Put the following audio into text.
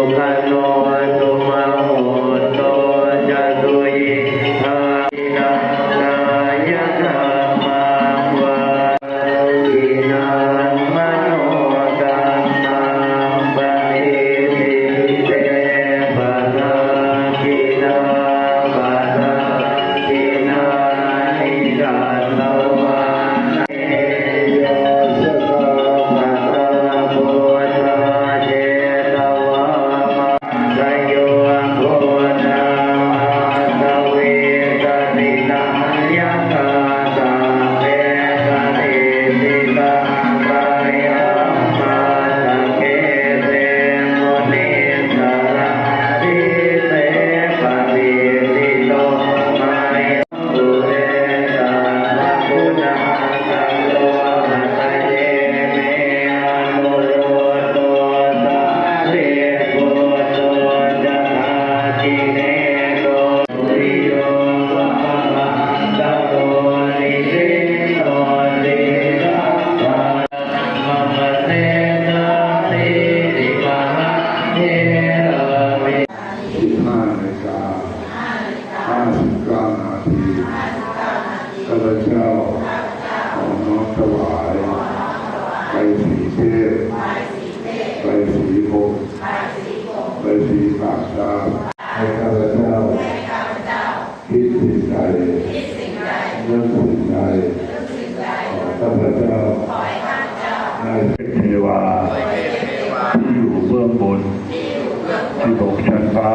world time. พเจ้าขอน้อมถวายไปสีเทพไปสีพงไปสีปากตาให้ข้าพเจ้าคิดสิ่งใดเรื่องสิ่งใดขอข้าพเจ้าได้เป็นเทวาที่อยู่เบื้องบนที่บกชั้นฟ้า